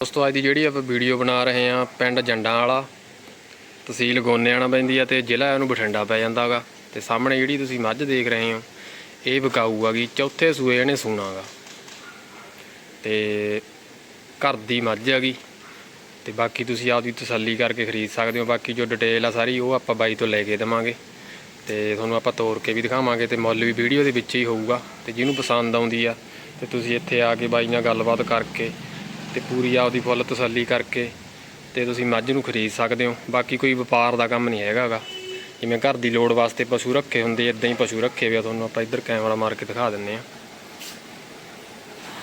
ਦੋਸਤੋ, ਅੱਜ ਦੀ ਜਿਹੜੀ ਆਪਾਂ ਵੀਡੀਓ ਬਣਾ ਰਹੇ ਹਾਂ, ਪਿੰਡ ਜੰਡਾਂ ਵਾਲਾ, ਤਹਿਸੀਲ ਗੋਨਿਆਣਾ ਪੈਂਦੀ ਆ ਤੇ ਜ਼ਿਲ੍ਹਾ ਇਹਨੂੰ ਬਠਿੰਡਾ ਪੈ ਜਾਂਦਾਗਾ ਤੇ ਸਾਹਮਣੇ ਜਿਹੜੀ ਤੁਸੀਂ ਮੱਝ ਦੇਖ ਰਹੇ ਹੋ, ਇਹ ਵਿਕਾਊ ਹੈਗੀ ਚੌਥੇ ਸੂਏ ਇਹਨੇ ਸੂਣਾਗਾ ਤੇ ਘਰ ਦੀ ਮੱਝ ਹੈਗੀ ਤੇ ਬਾਕੀ ਤੁਸੀਂ ਆਪਦੀ ਤਸੱਲੀ ਕਰਕੇ ਖਰੀਦ ਸਕਦੇ ਹੋ। ਬਾਕੀ ਜੋ ਡਿਟੇਲ ਆ ਸਾਰੀ ਉਹ ਆਪਾਂ ਬਾਈ ਤੋਂ ਲੈ ਕੇ ਦੇਵਾਂਗੇ। ਤੇ ਤੁਹਾਨੂੰ ਆਪਾਂ ਤੋੜ ਕੇ ਵੀ ਦਿਖਾਵਾਂਗੇ ਤੇ ਮੁੱਲ ਵੀ ਵੀਡੀਓ ਦੇ ਵਿੱਚ ਹੀ ਹੋਊਗਾ। ਤੇ ਜਿਹਨੂੰ ਪਸੰਦ ਆਉਂਦੀ ਆ, ਤੇ ਤੁਸੀਂ ਇੱਥੇ ਆ ਕੇ ਬਾਈ ਨਾਲ ਗੱਲਬਾਤ ਕਰਕੇ ਤੇ ਪੂਰੀ ਆਪਦੀ ਫੁੱਲ ਤਸੱਲੀ ਕਰਕੇ ਤੇ ਤੁਸੀਂ ਮੱਝ ਨੂੰ ਖਰੀਦ ਸਕਦੇ ਹੋ। ਬਾਕੀ ਕੋਈ ਵਪਾਰ ਦਾ ਕੰਮ ਨਹੀਂ ਹੈਗਾਗਾ ਜਿਵੇਂ ਘਰ ਦੀ ਲੋੜ ਵਾਸਤੇ ਪਸ਼ੂ ਰੱਖੇ ਹੁੰਦੇ ਇਦਾਂ ਹੀ ਪਸ਼ੂ ਰੱਖੇ ਹੋਏ ਆ। ਤੁਹਾਨੂੰ ਆਪਾਂ ਇੱਧਰ ਕੈਮਰਾ ਮਾਰ ਕੇ ਦਿਖਾ ਦਿੰਨੇ ਆ।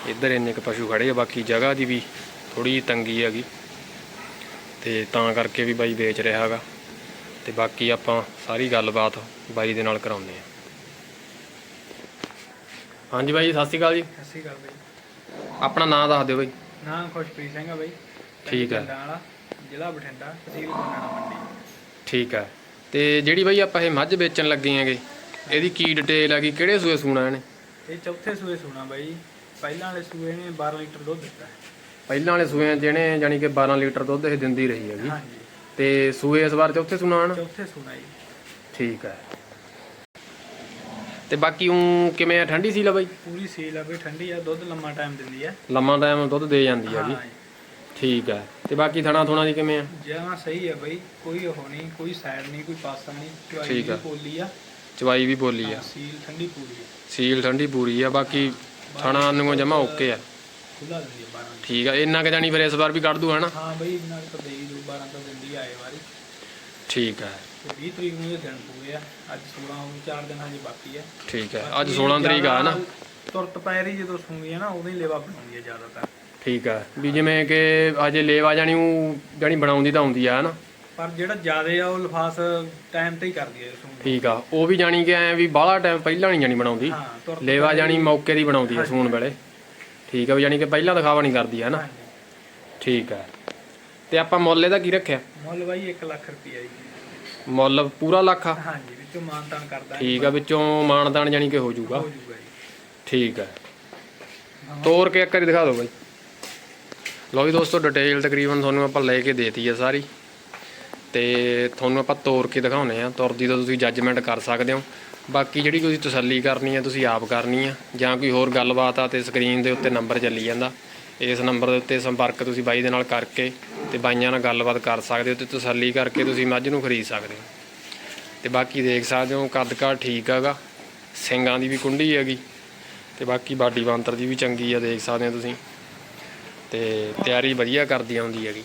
ਇੱਧਰ ਇੰਨੇ ਕੁ ਪਸ਼ੂ ਖੜੇ ਆ ਬਾਕੀ ਜਗ੍ਹਾ ਦੀ ਵੀ ਥੋੜੀ ਤੰਗੀ ਹੈਗੀ। ਤੇ ਤਾਂ ਕਰਕੇ ਵੀ ਬਾਈ ਵੇਚ ਰਿਹਾ ਹੈਗਾ ਤੇ ਬਾਕੀ ਆਪਾਂ ਸਾਰੀ ਗੱਲਬਾਤ ਬਾਈ ਦੇ ਨਾਲ ਕਰਾਉਂਦੇ ਆ। ਹਾਂਜੀ ਬਾਈ ਸਤਿ ਸ਼੍ਰੀ ਅਕਾਲ ਜੀ। ਸਤਿ ਸ਼੍ਰੀ ਅਕਾਲ ਬਾਈ। ਆਪਣਾ ਨਾਮ ਦੱਸ ਦਿਓ ਬਾਈ। ਨਾਮ ਖੁਸ਼ਪ੍ਰੀਤ ਸਿੰਘ ਆ ਬਾਈ। ਠੀਕ ਵਾਲਾ ਜ਼ਿਲ੍ਹਾ ਬਠਿੰਡਾ ਤਹਿਸੀਲ ਗੋਨਾਣਾ ਮੰਡੀ। ਠੀਕ ਹੈ ਤੇ ਜਿਹੜੀ ਬਾਈ ਆਪਾਂ ਇਹ ਮੱਝ ਵੇਚਣ ਲੱਗੇ ਆਂਗੇ ਇਹਦੀ ਕੀ ਡਿਟੇਲ ਹੈਗੀ ਕਿਹੜੇ ਸੂਏ ਸੂਣਾ ਇਹਨੇ? ਇਹ ਚੌਥੇ ਸੂਏ ਸੁਣਾ ਬਾਈ। ਪਹਿਲਾਂ ਵਾਲੇ ਸੂਏ ਨੇ 12 ਲੀਟਰ ਦੁੱਧ ਦਿੱਤਾ। ਹੈ। ਪਹਿਲਾਂ ਵਾਲੇ ਸੂਏ ਜਿਹਨੇ ਜਾਨੀ ਕਿ 12 ਲੀਟਰ ਦੁੱਧ ਇਹ ਦਿੰਦੀ ਰਹੀ ਹੈਗੀ। ਹਾਂਜੀ। ਤੇ ਸੂਏ ਇਸ ਵਾਰ ਚੌਥੇ ਸੂਣਾ ਹਨ ਚੌਥੇ ਸੁਣਾ ਜੀ। ਠੀਕ ਹੈ ਤੇ ਬਾਕੀ ਉਹ ਕਿਵੇਂ ਆ ਠੰਡੀ ਸੀ ਲਾ ਬਾਈ? ਪੂਰੀ ਸੀਲ ਆ ਬਈ ਠੰਡੀ ਆ ਦੁੱਧ ਲੰਮਾ ਟਾਈਮ ਦਿੰਦੀ ਆ। ਲੰਮਾ ਟਾਈਮ ਦੁੱਧ ਦੇ ਜਾਂਦੀ ਹੈਗੀ ਹਾਂ ਠੀਕ ਹੈ ਤੇ ਬਾਕੀ ਥਣਾ ਥੁਣਾ ਦੀ ਕਿਵੇਂ ਆ? ਜਮਾ ਸਹੀ ਆ ਬਾਈ ਕੋਈ ਉਹ ਨਹੀਂ ਕੋਈ ਸਾਈਡ ਨਹੀਂ ਕੋਈ ਪਾਸਾ ਨਹੀਂ ਚੁਆਈ ਠੀਕ ਦੀ ਆ। ਆ। ਚਵਾਈ ਵੀ ਬੋਲੀ ਆ। ਸੀਲ ਠੰਡੀ ਪੂਰੀ ਆ। ਸੀਲ ਠੰਡੀ ਪੂਰੀ ਆ ਬਾਕੀ ਥਣਾ ਨੂੰ ਜਮਾ ਓਕੇ ਆ। ਖੁੱਲਾ ਦਿੰਦੀ ਆ 12 ਠੀਕ ਆ ਇੰਨਾ ਕਿ ਜਾਨੀ ਫਿਰ ਇਸ ਵਾਰ ਵੀ ਕੱਢ ਦੂ ਹਨਾ ਹਾਂ ਬਾਈ ਇਹਨਾਂ ਤਾਂ ਦੇਈ ਦੋ 12 ਤਾਂ ਦਿੰਦੀ ਆ ਇਹ ਵਾਰੀ। ਠੀਕ ਹੈ ਤੇ 20 ਤਰੀਕ ਨੂੰ ਇਹ ਦਿਨ ਪੂਰੇ ਆ। ਅੱਜ 16 ਹੋ ਗਏ 4 ਦਿਨ ਹਜੇ ਬਾਕੀ ਆ। ਠੀਕ ਹੈ ਅੱਜ 16 ਤਰੀਕ ਆ ਨਾ? ਤੁਰਤ ਪੈਰੀ ਜਦੋਂ ਸੂੰਗੀ ਆ ਨਾ ਉਦੋਂ ਹੀ ਲੇਵਾ ਬਣਾਉਂਦੀ ਆ ਜ਼ਿਆਦਾਤਰ। ਠੀਕ ਹੈ ਵੀ ਜਿਵੇਂ ਕਿ ਅਜੇ ਲੇਵ ਆ ਜਾਣੀ ਉਹ ਜਾਣੀ ਬਣਾਉਂਦੀ ਤਾਂ ਹੁੰਦੀ ਆ ਹਨਾ ਪਰ ਜਿਹੜਾ ਜ਼ਿਆਦੇ ਆ ਉਹ ਲਫਾਸ ਟਾਈਮ ਤੇ ਹੀ ਕਰਦੀ ਆ ਸੂੰਗੀ ਠੀਕ ਆ ਉਹ ਵੀ ਜਾਣੀ ਕਿ ਐ ਵੀ ਬਾਹਲਾ ਟਾਈਮ ਪਹਿਲਾਂ ਨਹੀਂ ਜਾਣੀ ਬਣਾਉਂਦੀ। ਹਾਂ ਤੁਰਤ ਲੇਵਾ ਜਾਣੀ ਮੌਕੇ ਦੀ ਬਣਾਉਂਦੀ ਆ ਸੂਣ ਵੇਲੇ। ਠੀਕ ਆ ਵੀ ਜਾਣੀ ਕਿ ਪਹਿਲਾਂ ਦਿਖਾਵਾ ਨਹੀਂ ਕਰਦੀ ਹੈ ਨਾ। ਠੀਕ ਹੈ ਤੇ ਆਪਾਂ ਮੁੱਲ ਇਹਦਾ ਕੀ ਰੱਖਿਆ? ਮੁੱਲ ਬਾਈ 1 ਲੱਖ ਰੁਪਈਆ ਜੀ। ਮੁੱਲ ਪੂਰਾ ਲੱਖ ਆ। ਹਾਂਜੀ ਵਿੱਚੋਂ ਮਾਨਤਾਨ ਕਰਦਾ ਠੀਕ ਆ ਵਿੱਚੋਂ ਮਾਨਦਾਨ ਜਾਣੀ ਕਿ ਹੋ ਜਾਊਗਾ ਹੋ ਜੂਗਾ ਜੀ। ਠੀਕ ਹੈ ਤੋੜ ਕੇ ਇੱਕ ਵਾਰੀ ਦਿਖਾ ਦਿਓ ਬਾਈ। ਲਓ ਵੀ ਦੋਸਤੋ ਡਿਟੇਲ ਤਕਰੀਬਨ ਤੁਹਾਨੂੰ ਆਪਾਂ ਲੈ ਕੇ ਦੇਤੀ ਹੈ ਸਾਰੀ। ਤੇ ਤੁਹਾਨੂੰ ਆਪਾਂ ਤੋੜ ਕੇ ਦਿਖਾਉਨੇ ਆ। ਤੁਰਦੀ ਤਾਂ ਤੁਸੀਂ ਜੱਜਮੈਂਟ ਕਰ ਸਕਦੇ ਹੋ। ਬਾਕੀ ਜਿਹੜੀ ਤੁਸੀਂ ਤਸੱਲੀ ਕਰਨੀ ਹੈ ਤੁਸੀਂ ਆਪ ਕਰਨੀ ਆ। ਜਾਂ ਕੋਈ ਹੋਰ ਗੱਲਬਾਤ ਆ ਤੇ ਸਕਰੀਨ ਦੇ ਉੱਤੇ ਨੰਬਰ ਚੱਲੀ ਜਾਂਦਾ। ਇਸ ਨੰਬਰ ਦੇ ਉੱਤੇ ਸੰਪਰਕ ਤੁਸੀਂ ਬਾਈ ਦੇ ਨਾਲ ਕਰਕੇ ਤੇ ਬਾਈਆਂ ਨਾਲ ਗੱਲਬਾਤ ਕਰ ਸਕਦੇ ਹੋ ਤੇ ਤਸੱਲੀ ਕਰਕੇ ਤੁਸੀਂ ਮੱਝ ਨੂੰ ਖਰੀਦ ਸਕਦੇ ਹੋ। ਤੇ ਬਾਕੀ ਦੇਖ ਸਕਦੇ ਹੋ ਕੱਦ ਕਾਠ ਠੀਕ ਹੈਗਾ, ਸਿੰਗਾਂ ਦੀ ਵੀ ਕੁੰਡੀ ਹੈਗੀ ਤੇ ਬਾਕੀ ਬਾਡੀ ਬਾਂਤਰ ਦੀ ਵੀ ਚੰਗੀ ਆ, ਦੇਖ ਸਕਦੇ ਹੋ ਤੁਸੀਂ। ਤੇ ਤਿਆਰੀ ਵਧੀਆ ਕਰਦੀ ਆਉਂਦੀ ਹੈਗੀ।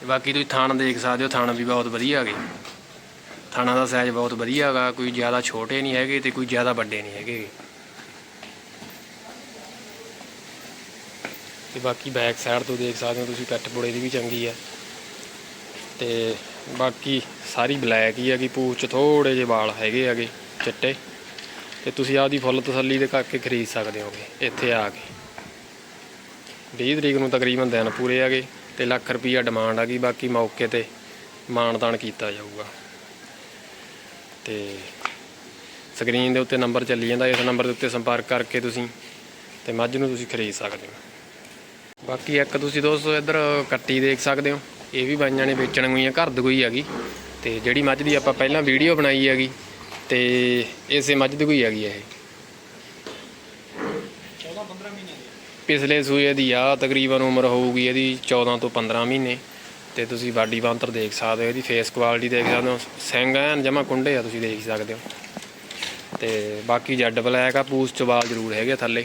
ਤੇ ਬਾਕੀ ਤੁਸੀਂ ਥਾਣ ਦੇਖ ਸਕਦੇ ਹੋ, ਥਾਣ ਵੀ ਬਹੁਤ ਵਧੀਆ ਹੈਗੇ। ਥਾਣਾ ਦਾ ਸਾਈਜ਼ ਬਹੁਤ ਵਧੀਆ ਹੈਗਾ, ਕੋਈ ਜ਼ਿਆਦਾ ਛੋਟੇ ਨਹੀਂ ਹੈਗੇ ਤੇ ਕੋਈ ਜ਼ਿਆਦਾ ਵੱਡੇ ਨਹੀਂ ਹੈਗੇ। ਤੇ ਬਾਕੀ ਬੈਕ ਸਾਈਡ ਤੋਂ ਦੇਖ ਸਕਦੇ ਹੋ ਤੁਸੀਂ ਕੱਟ ਬੁੜੇ ਦੀ ਵੀ ਚੰਗੀ ਆ। ਤੇ ਬਾਕੀ ਸਾਰੀ ਬਲੈਕ ਹੀ ਹੈਗੀ ਪੂਛ ਚ ਥੋੜੇ ਜਿਹੇ ਵਾਲ ਹੈਗੇ ਹੈਗੇ, ਚਿੱਟੇ। ਤੇ ਤੁਸੀਂ ਆਪਦੀ ਫੁੱਲ ਤਸੱਲੀ ਦੇ ਕਰਕੇ ਖਰੀਦ ਸਕਦੇ ਹੋਗੇ, ਇੱਥੇ ਆ ਕੇ। 20 ਤਰੀਕ ਨੂੰ ਤਕਰੀਬਨ ਦਿਨ ਪੂਰੇ ਹੈਗੇ, ਤੇ ਲੱਖ ਰੁਪਈਆ ਡਿਮਾਂਡ ਆ ਗਈ ਬਾਕੀ ਮੌਕੇ ਤੇ ਮਾਨਤਾਨ ਕੀਤਾ ਜਾਊਗਾ। ਤੇ ਸਕਰੀਨ ਦੇ ਉੱਤੇ ਨੰਬਰ ਚੱਲੀ ਜਾਂਦਾ, ਇਸ ਨੰਬਰ ਦੇ ਉੱਤੇ ਸੰਪਰਕ ਕਰਕੇ ਤੁਸੀਂ ਤੇ ਮੱਝ ਨੂੰ ਤੁਸੀਂ ਖਰੀਦ ਸਕਦੇ ਹੋ। ਬਾਕੀ ਇੱਕ ਤੁਸੀਂ ਦੋਸਤੋ ਇੱਧਰ ਕੱਟੀ ਦੇਖ ਸਕਦੇ ਹੋ। ਇਹ ਵੀ ਬਾਈਆਂ ਨੇ ਵੇਚਣ ਗਈਆਂ ਘਰ ਦੀ ਕੋਈ ਹੈਗੀ। ਤੇ ਜਿਹੜੀ ਮੱਝ ਦੀ ਆਪਾਂ ਪਹਿਲਾਂ ਵੀਡੀਓ ਬਣਾਈ ਹੈਗੀ ਤੇ ਇਸੇ ਮੱਝ ਦੀ ਕੋਈ ਹੈਗੀ ਇਹ। 14 15 ਮਹੀਨੇ ਦੀ। ਪਿਛਲੇ ਸੂਏ ਦੀ ਆ ਤਕਰੀਬਨ ਉਮਰ ਹੋਊਗੀ ਇਹਦੀ 14 ਤੋਂ 15 ਮਹੀਨੇ। ਤੇ ਤੁਸੀਂ ਬਾਡੀ ਬਾਂਤਰ ਦੇਖ ਸਕਦੇ ਹੋ ਇਹਦੀ ਫੇਸ ਕੁਆਲਿਟੀ ਦੇਖ ਸਕਦੇ ਹੋ। ਸਿੰਘ ਐਨ ਜਮਾ ਕੁੰਡੇ ਆ ਤੁਸੀਂ ਦੇਖ ਸਕਦੇ ਹੋ। ਤੇ ਬਾਕੀ ਜੈਡ ਬਲੈਕ ਆ ਪੂਛ ਚ ਵਾਲ ਜ਼ਰੂਰ ਹੈਗੇ ਥੱਲੇ।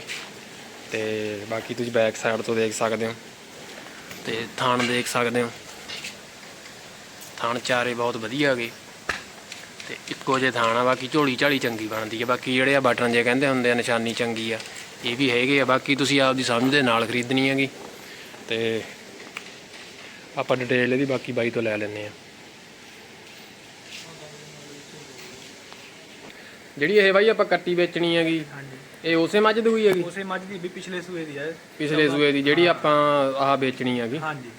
ਤੇ ਬਾਕੀ ਤੁਸੀਂ ਬੈਕ ਸਾਈਡ ਤੋਂ ਦੇਖ ਸਕਦੇ ਹੋ। ਤੇ ਥਾਣ ਦੇਖ ਸਕਦੇ ਹੋ। ਥਾਣ ਚਾਰੇ ਬਹੁਤ ਵਧੀਆ ਗਏ ਤੇ ਇੱਕੋ ਜਿਹੇ ਥਾਣ ਆ, ਬਾਕੀ ਝੋਲੀ ਝਾਲੀ ਚੰਗੀ ਬਣਦੀ ਹੈ ਬਾਕੀ ਜਿਹੜੇ ਆ ਬਟਨ ਜੇ ਕਹਿੰਦੇ ਹੁੰਦੇ ਆ, ਨਿਸ਼ਾਨੀ ਚੰਗੀ ਆ, ਇਹ ਵੀ ਹੈਗੇ ਆ। ਬਾਕੀ ਤੁਸੀਂ ਆਪਦੀ ਸਮਝ ਦੇ ਨਾਲ ਖਰੀਦਣੀ ਹੈਗੀ। ਤੇ ਆਪਾਂ ਡਿਟੇਲ ਇਹਦੀ ਬਾਕੀ ਬਾਈ ਤੋਂ ਲੈ ਲੈਂਦੇ ਆ। ਜਿਹੜੀ ਇਹ ਬਾਈ ਆਪਾਂ ਕੱਟੀ ਵੇਚਣੀ ਹੈਗੀ, ਹਾਂਜੀ। ਇਹ ਉਸੇ ਮੱਝ ਦੀ ਹੋਈ ਹੈਗੀ? ਉਸੇ ਮੱਝ ਦੀ ਵੀ ਪਿਛਲੇ ਸੂਏ ਦੀ ਹੈ ਪਿਛਲੇ ਸੂਏ ਦੀ ਜਿਹੜੀ ਆਪਾਂ ਆਹ ਵੇਚਣੀ ਹੈਗੀ। ਹਾਂਜੀ।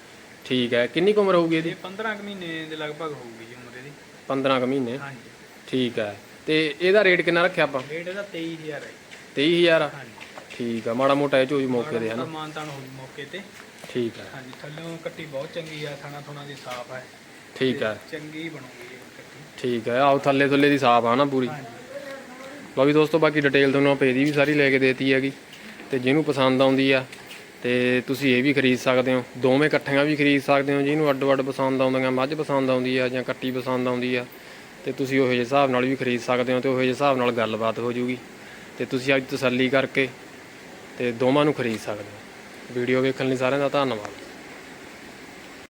ਠੀਕ ਹੈ ਕਿੰਨੀ ਕੁ ਉਮਰ ਹੋਊਗੀ ਇਹਦੀ? ਇਹ 15 ਕੁ ਮਹੀਨੇ ਦੇ ਲਗਭਗ ਹੋਊਗੀ ਜੀ ਉਮਰ ਇਹਦੀ। 15 ਕੁ ਮਹੀਨੇ। ਹਾਂਜੀ। ਠੀਕ ਹੈ ਤੇ ਇਹਦਾ ਰੇਟ ਕਿੰਨਾ ਰੱਖਿਆ ਆਪਾਂ? ਰੇਟ ਇਹਦਾ 23000 ਹੈ 23000 ਹਾਂਜੀ। ਠੀਕ ਆ ਮਾੜਾ ਮੋਟਾ ਇਹ ਝੋਜ ਮੌਕੇ ਦੇ ਹਨਾ ਮਾਨਤਾਨ ਹੋ ਮੌਕੇ ਤੇ। ਠੀਕ ਹੈ। ਹਾਂਜੀ ਥੱਲੋਂ ਕੱਟੀ ਬਹੁਤ ਚੰਗੀ ਆ ਥਣਾ ਥੁਣਾ ਦੀ ਸਾਫ਼ ਹੈ ਠੀਕ ਹੈ। ਚੰਗੀ ਬਣੂਗੀ ਇਹ ਕੱਟੀ। ਠੀਕ ਹੈ ਆਓ ਥੱਲੇ ਥੱਲੇ ਦੀ ਸਾਫ਼ ਆ ਨਾ ਪੂਰੀ। ਹਾਂਜੀ। ਲਓ ਵੀ ਦੋਸਤੋ, ਬਾਕੀ ਡਿਟੇਲ ਤੁਹਾਨੂੰ ਆਪਾਂ ਇਹਦੀ ਵੀ ਸਾਰੀ ਲੈ ਕੇ ਦੇਤੀ ਹੈਗੀ। ਤੇ ਜਿਹਨੂੰ ਪਸੰਦ ਆਉਂਦੀ ਆ, ਤੇ ਤੁਸੀਂ ਇਹ ਵੀ ਖਰੀਦ ਸਕਦੇ ਹੋ। ਦੋਵੇਂ ਇਕੱਠੀਆਂ ਵੀ ਖਰੀਦ ਸਕਦੇ ਹੋ, ਜਿਹਨੂੰ ਅੱਡੋ ਅੱਡ ਪਸੰਦ ਆਉਂਦੀਆਂ, ਮੱਝ ਪਸੰਦ ਆਉਂਦੀ ਆ ਜਾਂ ਕੱਟੀ ਪਸੰਦ ਆਉਂਦੀ ਆ, ਤੇ ਤੁਸੀਂ ਉਹੋ ਜਿਹੇ ਹਿਸਾਬ ਨਾਲ ਵੀ ਖਰੀਦ ਸਕਦੇ ਹੋ ਤੇ ਉਹੋ ਜਿਹੇ ਹਿਸਾਬ ਨਾਲ ਗੱਲਬਾਤ ਹੋ ਜੂਗੀ। ਤੇ ਤੁਸੀਂ ਅੱਜ ਤਸੱਲੀ ਕਰਕੇ ਤੇ ਦੋਵਾਂ ਨੂੰ ਖਰੀਦ ਸਕਦੇ ਹੋ। ਵੀਡੀਓ ਵੇਖਣ ਲਈ ਸਾਰਿਆਂ ਦਾ ਧੰਨਵਾਦ।